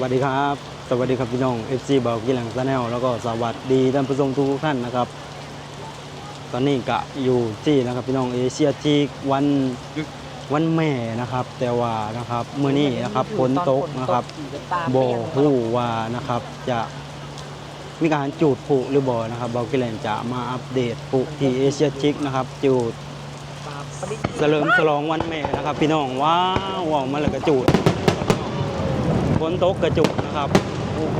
วัสดีครับ สวัสดีครับพี่น้อง FC เบากีหลังซาแนลแล้วก็สวัสดีท่านผู้ชมทุกท่านนะครับ ตอนนี้กะอยู่ที่นะครับพี่น้องเอเชียทีกวันวันแม่นะครับ แต่ว่านะครับเมื้อนี้นะครับฝนตกนะครับโบฮู้ว่านะครับ จะมีการจูดผุหรือบ่นะครับเบากีแลนจะมาอัปเดตผุที่เอเชียทีกนะครับ จูดเฉลิมฉลองวันแม่นะครับ พี่น้องว้าวมาแล้วกระจุด ฝนตกกระจุกนะครับ โอ้โห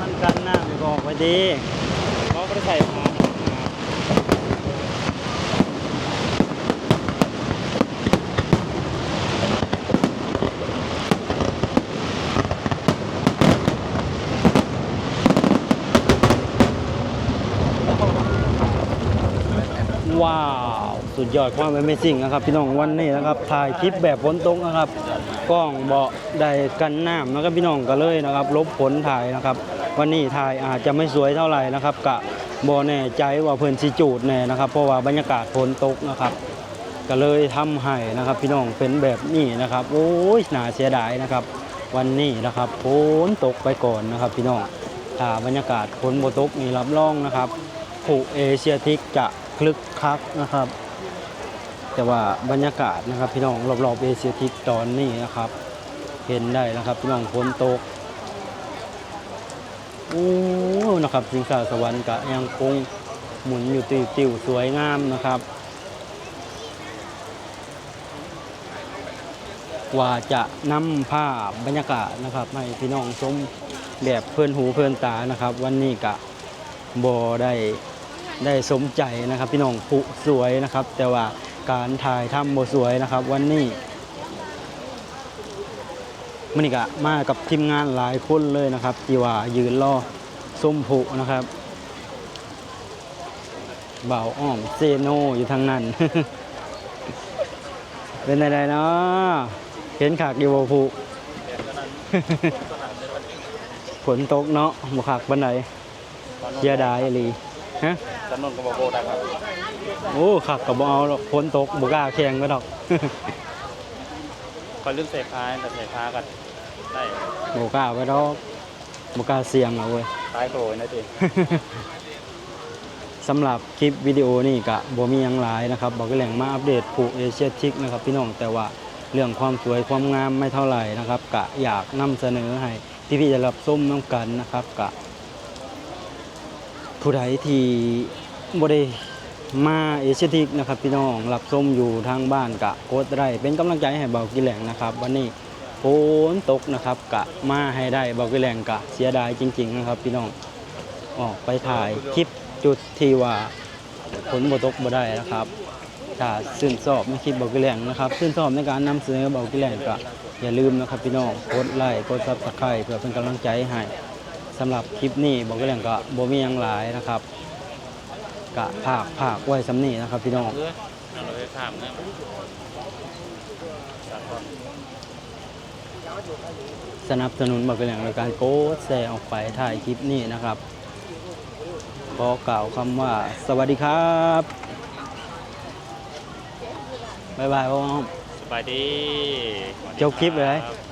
มันกันหน้าไปบอกไว้ดีเขาไม่ได้ใส่มา ว้าว สุดยอดความเป็นไม่สิ่งนะครับ พี่น้องวันนี้นะครับถ่ายคลิปแบบฝนตกนะครับกล้องเบาได้กันน้ำนะครับพี่น้องก็เลยนะครับ ลบผลถ่ายนะครับ วันนี้ถ่ายอาจจะไม่สวยเท่าไหร่นะครับกะบอแน่ใจว่าเพิ่นสิจูดแน่นะครับ เพราะว่าบรรยากาศฝนตกนะครับก็เลยทำให้นะครับ พี่น้องเป็นแบบนี้นะครับ โอ้ยน่าเสียดายนะครับ วันนี้นะครับฝนตกไปก่อนนะครับ พี่น้องถ้าบรรยากาศฝนโบตกนี่รับรองนะครับผู้เอเชียทิกจะ คลึกคักนะครับ แต่ว่าบรรยากาศนะครับ พี่น้องรอบๆเอเชียทิกตอนนี้นะครับ เห็นได้นะครับ พี่น้องฝนตกโอ้นะครับสิงสาสวรรค์กะยังคงหมุนอยู่ติวสวยงามนะครับว่าจะนำภาพบรรยากาศนะครับให้พี่น้องชมแบบเพื่อนหูเพื่อนตานะครับ วันนี้กะบอได้ ได้สมใจนะครับ พี่น้องผู้สวยนะครับ แต่ว่าการถ่ายทำบสวยนะครับ วันนี้มันนี่กะมากับทีมงานหลายคนเลยนะครับที่ว่ายืนรอส้มผุนะครับเบาอ้อมเซโนอยู่ทางนั้น เป็นอะไรเนาะเห็นขากอยู่บผูฝนตกเนาะบ่ขากบันไดเยาดายลี ฮะจำนวนก็บอกโบได้ครับโอ้ขากก็บ่เอาหรอกฝนตกบ่กล้าแข่งก็ดอก คอยลืมเสกท้ายแต่เสกท้ากันได้บ่กล้าไปดอกบ่กล้าเสี่ยงเอาเว้ยท้ายโผล่นะทีสำหรับคลิปวิดีโอนี่ก็บ่มีหยังหลายนะครับบอกแหล่งมาอัปเดตผูเอเชียทิกนะครับพี่น้องแต่ว่าเรื่องความสวยความงามไม่เท่าไหร่นะครับกะอยากนำเสนอให้พี่ๆจะรับส้มน้ำกันนะครับกะ ผู้ใดที่บ่ได้มาเอเชียทิกนะครับพี่น้องรับส้มอยู่ทางบ้านกะโคตรได้เป็นกำลังใจให้เบากิแหลงนะครับ วันนี้ฝนตกนะครับกะมาให้ได้เบากิแหลงกะเสียดายจริง ๆ นะครับ พี่น้องออกไปถ่ายคลิปจุดที่ว่าฝนบ่ตกบ่ได้นะครับถ้าชื่นชอบในคลิปเบากิแหลงนะครับชื่นชอบในการนำเสนอเบากิแหลงก็อย่าลืมนะครับพี่น้องกดไลค์กดซับสไครต์เพื่อเป็นกำลังใจให้ สำหรับคลิปนี้เบากิแหลงก็บ่มีหยังหลายนะครับกะภาคภาคไว้สำนี้นะครับพี่น้องเพื่อนั่งรถไฟฟ้าเมื่อสาธรณ์สนับสนุนเบากิแหลงโดยการโกดแชร์ออกไปถ่ายคลิปนี้นะครับขอกล่าวคำว่าสวัสดีครับบ๊ายบายพ่อสบายดีจบคลิปเลยครับ